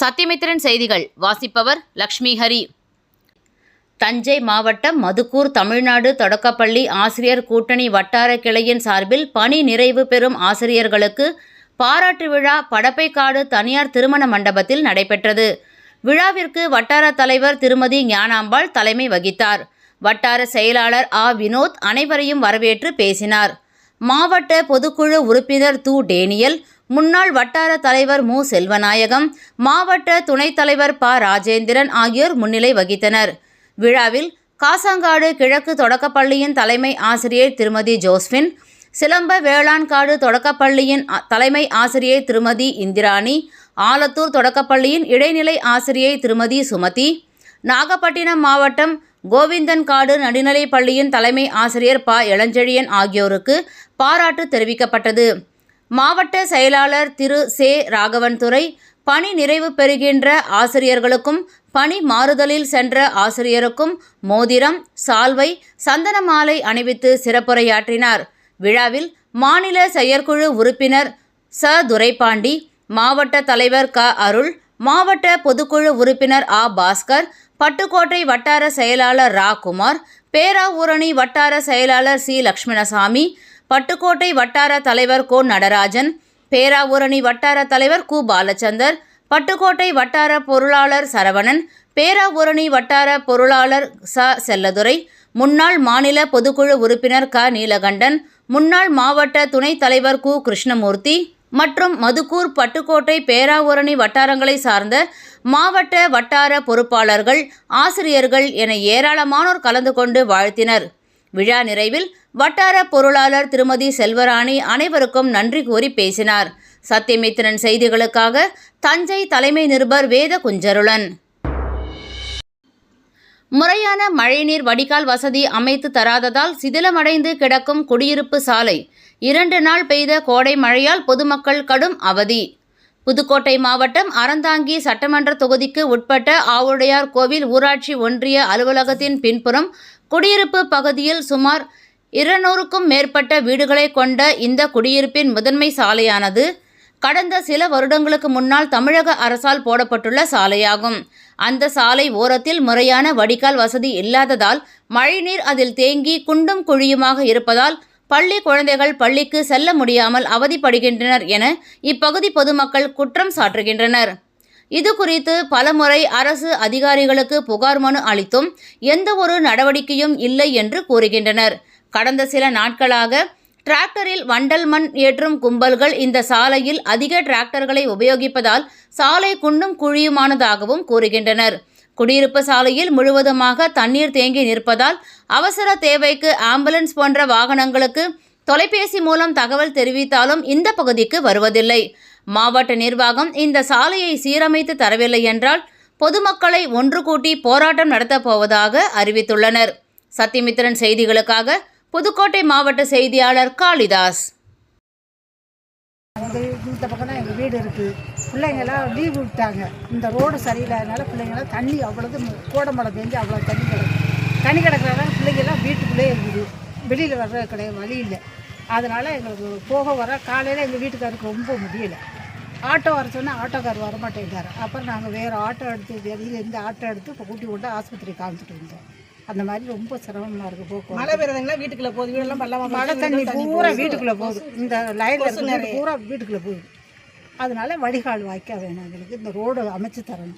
சத்தியமித்திரன் செய்திகள். வாசிப்பவர் லக்ஷ்மி ஹரி. தஞ்சை மாவட்டம் மதுக்கூர் தமிழ்நாடு தொடக்கப்பள்ளி ஆசிரியர் கூட்டணி வட்டார கிளையின் சார்பில் பணி நிறைவு பெறும் ஆசிரியர்களுக்கு பாராட்டு விழா படப்பைக்காடு தனியார் திருமண மண்டபத்தில் நடைபெற்றது. விழாவிற்கு வட்டார தலைவர் திருமதி ஞானாம்பாள் தலைமை வகித்தார். வட்டார செயலாளர் ஆ. வினோத் அனைவரையும் வரவேற்று பேசினார். மாவட்ட பொதுக்குழு உறுப்பினர் து. டேனியல் முன்னாள் வட்டார தலைவர் மு. செல்வநாயகம் மாவட்ட துணைத் தலைவர் ப. ராஜேந்திரன் ஆகியோர் முன்னிலை வகித்தனர். விழாவில் காசாங்காடு கிழக்கு தொடக்கப்பள்ளியின் தலைமை ஆசிரியர் திருமதி ஜோஸ்பின் சிலம்ப வேளாண்காடு தொடக்கப்பள்ளியின் தலைமை ஆசிரியை திருமதி இந்திராணி ஆலத்தூர் தொடக்கப்பள்ளியின் இடைநிலை ஆசிரியை திருமதி சுமதி நாகப்பட்டினம் மாவட்டம் கோவிந்தன்காடு நடுநிலைப் பள்ளியின் தலைமை ஆசிரியர் ப. இளஞ்செழியன் ஆகியோருக்கு பாராட்டு தெரிவிக்கப்பட்டது. மாவட்ட செயலாளர் திரு. சே. ராகவன்துரை பணி நிறைவு பெறுகின்ற ஆசிரியர்களுக்கும் பணி மாறுதலில் சென்ற ஆசிரியருக்கும் மோதிரம் சால்வை சந்தன மாலை அணிவித்து சிறப்புரையாற்றினார். விழாவில் மாநில செயற்குழு உறுப்பினர் ச. துரைபாண்டி மாவட்ட தலைவர் க. அருள் மாவட்ட பொதுக்குழு உறுப்பினர் ஆ. பாஸ்கர் பட்டுக்கோட்டை வட்டார செயலாளர் ரா. குமார் பேராவூரணி வட்டார செயலாளர் சி. லக்ஷ்மணசாமி பட்டுக்கோட்டை வட்டார தலைவர் கோ நடராஜன் பேராவூரணி வட்டார தலைவர் கு பாலச்சந்தர் பட்டுக்கோட்டை வட்டார பொருளாளர் சரவணன் பேராவூரணி வட்டார பொருளாளர் ச செல்லதுரை முன்னாள் மாநில பொதுக்குழு உறுப்பினர் க நீலகண்டன் முன்னாள் மாவட்ட துணைத் தலைவர் கு கிருஷ்ணமூர்த்தி மற்றும் மதுக்கூர் பட்டுக்கோட்டை பேராவூரணி வட்டாரங்களை சார்ந்த மாவட்ட வட்டார பொறுப்பாளர்கள் ஆசிரியர்கள் என ஏராளமானோர் கலந்து கொண்டு வாழ்த்தினர். விழா நிறைவில் வட்டார பொருளாளர் திருமதி செல்வராணி அனைவருக்கும் நன்றி கூறி பேசினார். சத்தியமித்திரன் செய்திகளுக்காக தஞ்சை தலைமை நிருபர் வேத குஞ்சருளன். முறையான மழைநீர் வடிகால் வசதி அமைத்து தராததால் சிதிலமடைந்து கிடக்கும் குடியிருப்பு சாலை. இரண்டு நாள் பெய்த கோடை மழையால் பொதுமக்கள் கடும் அவதி. புதுக்கோட்டை மாவட்டம் அறந்தாங்கி சட்டமன்ற தொகுதிக்கு உட்பட்ட ஆவுடையார் கோவில் ஊராட்சி ஒன்றிய அலுவலகத்தின் பின்புறம் குடியிருப்பு பகுதியில் சுமார் இருநூறுக்கும் மேற்பட்ட வீடுகளை கொண்ட இந்த குடியிருப்பின் முதன்மை சாலையானது கடந்த சில வருடங்களுக்கு முன்னால் தமிழக அரசால் போடப்பட்டுள்ள சாலையாகும். அந்த சாலை ஓரத்தில் முறையான வடிகால் வசதி இல்லாததால் மழைநீர் அதில் தேங்கி குண்டும் குழியுமாக இருப்பதால் பள்ளி குழந்தைகள் பள்ளிக்கு செல்ல முடியாமல் அவதிப்படுகின்றனர் என இப்பகுதி பொதுமக்கள் குற்றம் சாட்டுகின்றனர் இது குறித்து பலமுறை அரசு அதிகாரிகளுக்கு புகார் மனு அளித்தும் எந்த ஒரு நடவடிக்கையும் இல்லை என்று கூறுகின்றனர். கடந்த சில நாட்களாக டிராக்டரில் வண்டல் மண் ஏற்றும் கும்பல்கள் இந்த சாலையில் அதிக டிராக்டர்களை உபயோகிப்பதால் சாலை குண்டும் குழியுமானதாகவும் கூறுகின்றனர். குடியிருப்பு சாலையில் முழுவதுமாக தண்ணீர் தேங்கி நிற்பதால் அவசர தேவைக்கு ஆம்புலன்ஸ் போன்ற வாகனங்களுக்கு தொலைபேசி மூலம் தகவல் தெரிவித்தாலும் இந்த பகுதிக்கு வருவதில்லை. மாவட்ட நிர்வாகம் இந்த சாலையை சீரமைத்து தரவில்லை என்றால் பொதுமக்களை ஒன்று கூட்டி போராட்டம் நடத்தப் போவதாக அறிவித்துள்ளனர். சத்தியமித்திரன் செய்திகளுக்காக புதுக்கோட்டை மாவட்ட செய்தியாளர் காளிதாஸ். இந்த இந்த பக்கம் தான் எங்கள் வீடு இருக்குது பிள்ளைங்கெல்லாம் லீவ் விட்டாங்க. இந்த ரோடு சரியில்லாதனால பிள்ளைங்களாம் தண்ணி அவ்வளோது கோடை மழை பெஞ்சு அவ்வளோ தண்ணி கிடக்கு. தண்ணி கிடக்கிறதால பிள்ளைங்கெல்லாம் வீட்டுக்குள்ளே இருக்குது. வெளியில் வர்ற கிடையாது வழி இல்லை. அதனால் எங்களுக்கு போக வர காலையில் எங்கள் வீட்டுக்காருக்கு ரொம்ப முடியல. ஆட்டோ வர சொன்னால் ஆட்டோக்கார் வர மாட்டேங்கிறார் அப்புறம் நாங்கள் வேறு ஆட்டோ எடுத்து வெளியில் இருந்து ஆட்டோ எடுத்து இப்போ கூட்டி கொண்டு ஆஸ்பத்திரி காமிச்சிட்டு வந்தோம். அந்த மாதிரி ரொம்ப சிரமமாக இருக்குது போக்குவரத்து. மழை பெய்யுறதுங்களா வீட்டுக்குள்ள போகுது. வீடெல்லாம் பள்ளமா மழை தண்ணி பூரா வீட்டுக்குள்ளே போகுது. இந்த லைனில் பூரா வீட்டுக்குள்ளே போகுது. அதனால வடிகால் வாய்க்கா வேணும் எங்களுக்கு. இந்த ரோடு அமைச்சு தரணும்.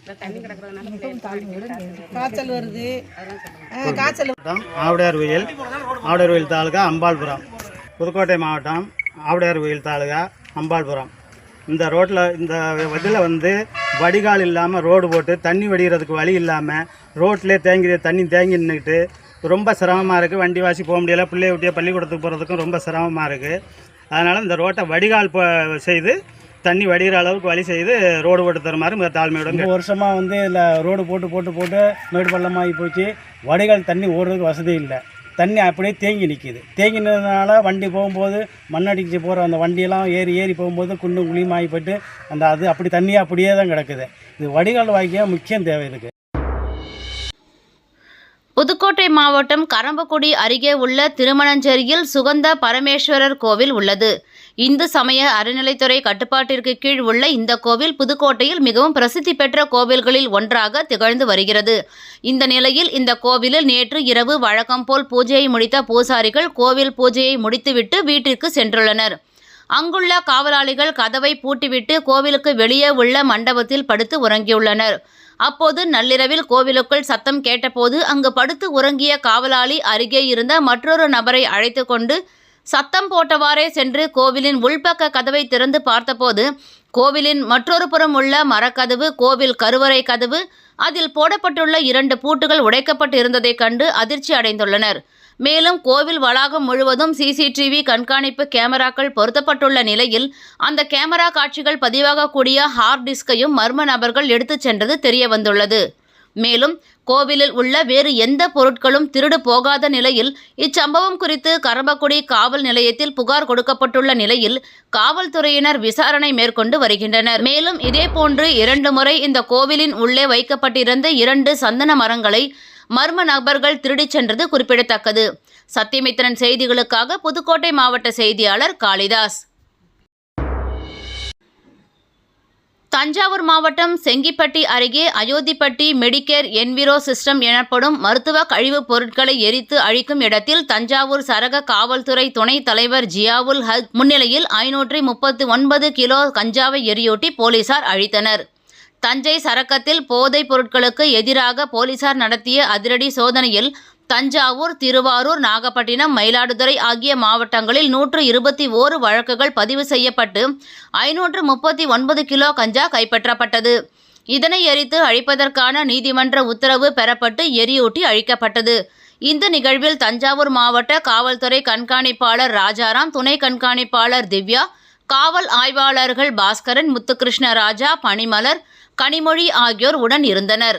மிகவும். காய்ச்சல் வருது. காய்ச்சல் ஆவுடையார் கோயில். ஆவுடையார் கோயில் தாலுகா அம்பாள்புரம். புதுக்கோட்டை மாவட்டம் ஆவுடையார் கோயில் தாலுகா அம்பாள்புரம். இந்த ரோட்டில் இந்த இதில் வந்து வடிகால் இல்லாமல் ரோடு போட்டு தண்ணி வடிகிறதுக்கு வழி இல்லாமல் ரோட்லேயே தேங்கி தண்ணி தேங்கி நின்றுக்கிட்டு ரொம்ப சிரமமாக இருக்குது வண்டி வாசி போக முடியல. பிள்ளைய விட்டிய பள்ளிக்கூடத்துக்கு போகிறதுக்கும் ரொம்ப சிரமமாக இருக்குது அதனால் இந்த ரோட்டை வடிகால் ப- செய்து தண்ணி வடிகிற அளவுக்கு வழி செய்து ரோடு போட்டு தருமாறு மிக தாழ்மையுடன் ரொம்ப வருஷமாக வந்து இதில் ரோடு போட்டு போட்டு போட்டு மேடு பள்ளமாகி போச்சு. வடிகால் தண்ணி ஓடுறதுக்கு வசதி இல்லை. தண்ணி அப்படியே தேங்கி நிற்கிது தேங்கி நின்றதுனால வண்டி போகும்போது மண்ணடிச்சு போகிற அந்த வண்டியெல்லாம் ஏறி ஏறி போகும்போது குண்டும் குழியும் ஆகி போயிட்டு அந்த அது அப்படி தண்ணி அப்படியே தான் கிடக்குது. இது வடிகால் வாய்க்க முக்கியம் தேவை இதுக்கு. புதுக்கோட்டை மாவட்டம் கரம்பக்குடி அருகே உள்ள திருமணஞ்சேரியில் சுகந்த பரமேஸ்வரர் கோவில் உள்ளது. இந்து சமய அறநிலைத்துறை கட்டுப்பாட்டிற்கு கீழ் உள்ள இந்த கோவில் புதுக்கோட்டையில் மிகவும் பிரசித்தி பெற்ற கோவில்களில் ஒன்றாக திகழ்ந்து வருகிறது. இந்த நிலையில் இந்த கோவிலில் நேற்று இரவு வழக்கம் போல் பூஜையை முடித்த பூசாரிகள் கோவில் பூஜையை முடித்துவிட்டு வீட்டிற்கு சென்றுள்ளனர். அங்குள்ள காவலாளிகள் கதவை பூட்டிவிட்டு கோவிலுக்கு வெளியே உள்ள மண்டபத்தில் படுத்து உறங்கியுள்ளனர். அப்போது நள்ளிரவில் கோவிலுக்குள் சத்தம் கேட்டபோது அங்கு படுத்து உறங்கிய காவலாளி அருகே இருந்த மற்றொரு நபரை அழைத்து கொண்டு சத்தம் போட்டவாறே சென்று கோவிலின் உள்பக்க கதவை திறந்து பார்த்தபோது கோவிலின் மற்றொரு புறம் உள்ள மரக்கதவு கோவில் கருவறை கதவு அதில் போடப்பட்டுள்ள இரண்டு பூட்டுகள் உடைக்கப்பட்டு இருந்ததைக் கண்டு அதிர்ச்சி அடைந்துள்ளனர். மேலும் கோவில் வளாகம் முழுவதும் சிசிடிவி கண்காணிப்பு கேமராக்கள் பொருத்தப்பட்டுள்ள நிலையில் அந்த கேமரா காட்சிகள் பதிவாகக்கூடிய ஹார்ட் டிஸ்கையும் மர்ம நபர்கள் எடுத்துச் சென்றது தெரியவந்துள்ளது. மேலும் கோவிலில் உள்ள வேறு எந்த பொருட்களும் திருடு போகாத நிலையில் இச்சம்பவம் குறித்து கரம்பக்குடி காவல் நிலையத்தில் புகார் கொடுக்கப்பட்டுள்ள நிலையில் காவல்துறையினர் விசாரணை மேற்கொண்டு வருகின்றனர். மேலும் இதேபோன்று இரண்டு முறை இந்த கோவிலின் உள்ளே வைக்கப்பட்டிருந்த இரண்டு சந்தன மரங்களை மர்ம நபர்கள் திருடிச் சென்றது குறிப்பிடத்தக்கது. சத்தியமித்திரன் செய்திகளுக்காக புதுக்கோட்டை மாவட்ட செய்தியாளர் காளிதாஸ். தஞ்சாவூர் மாவட்டம் செங்கிப்பட்டி அருகே அயோத்திப்பட்டி மெடிக்கேர் என்விரோ சிஸ்டம் எனப்படும் மருத்துவ கழிவுப் பொருட்களை எரித்து அழிக்கும் இடத்தில் தஞ்சாவூர் சரக காவல்துறை துணைத் தலைவர் ஜியாவுல் ஹக் முன்னிலையில் ஐநூற்றி முப்பத்து ஒன்பது கிலோ கஞ்சாவை எரியூட்டி போலீசார் அழித்தனர். தஞ்சை சரக்கத்தில் போதைப் பொருட்களுக்கு எதிராக போலீசார் நடத்திய அதிரடி சோதனையில் தஞ்சாவூர் திருவாரூர் நாகப்பட்டினம் மயிலாடுதுறை ஆகிய மாவட்டங்களில் நூற்று இருபத்தி ஓரு வழக்குகள் பதிவு செய்யப்பட்டு ஐநூற்று முப்பத்தி ஒன்பது கிலோ கஞ்சா கைப்பற்றப்பட்டது. இதனை எரித்து அழிப்பதற்கான நீதிமன்ற உத்தரவு பெறப்பட்டு எரியூட்டி அழிக்கப்பட்டது. இந்த நிகழ்வில் தஞ்சாவூர் மாவட்ட காவல்துறை கண்காணிப்பாளர் ராஜாராம் துணை கண்காணிப்பாளர் திவ்யா காவல் ஆய்வாளர்கள் பாஸ்கரன் முத்துகிருஷ்ண ராஜா பனிமலர் கனிமொழி ஆகியோர் உடன் இருந்தனர்.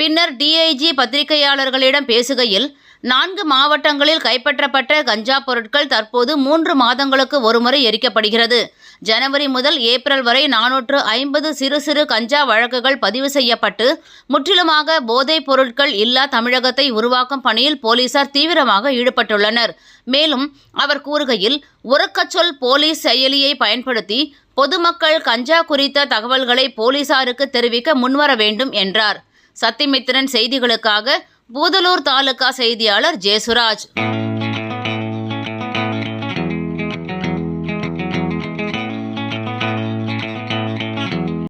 பின்னர் டிஐஜி பத்திரிகையாளர்களிடம் பேசுகையில் நான்கு மாவட்டங்களில் கைப்பற்றப்பட்ட கஞ்சா பொருட்கள் தற்போது மூன்று மாதங்களுக்கு ஒருமுறை எரிக்கப்படுகிறது. ஜனவரி முதல் ஏப்ரல் வரை நானூற்று ஐம்பது சிறு சிறு கஞ்சா வழக்குகள் பதிவு செய்யப்பட்டு முற்றிலுமாக போதைப் பொருட்கள் இல்லா தமிழகத்தை உருவாக்கும் பணியில் போலீசார் தீவிரமாக ஈடுபட்டுள்ளனர். மேலும் அவர் கூறுகையில் உறக்கச்சொல் போலீஸ் செயலியை பயன்படுத்தி பொதுமக்கள் கஞ்சா குறித்த தகவல்களை போலீசாருக்கு தெரிவிக்க முன்வர வேண்டும் என்றார். சத்தியமித்திரன் செய்திகளுக்காக பூதலூர் தாலுகா செய்தியாளர் ஜெயசுராஜ்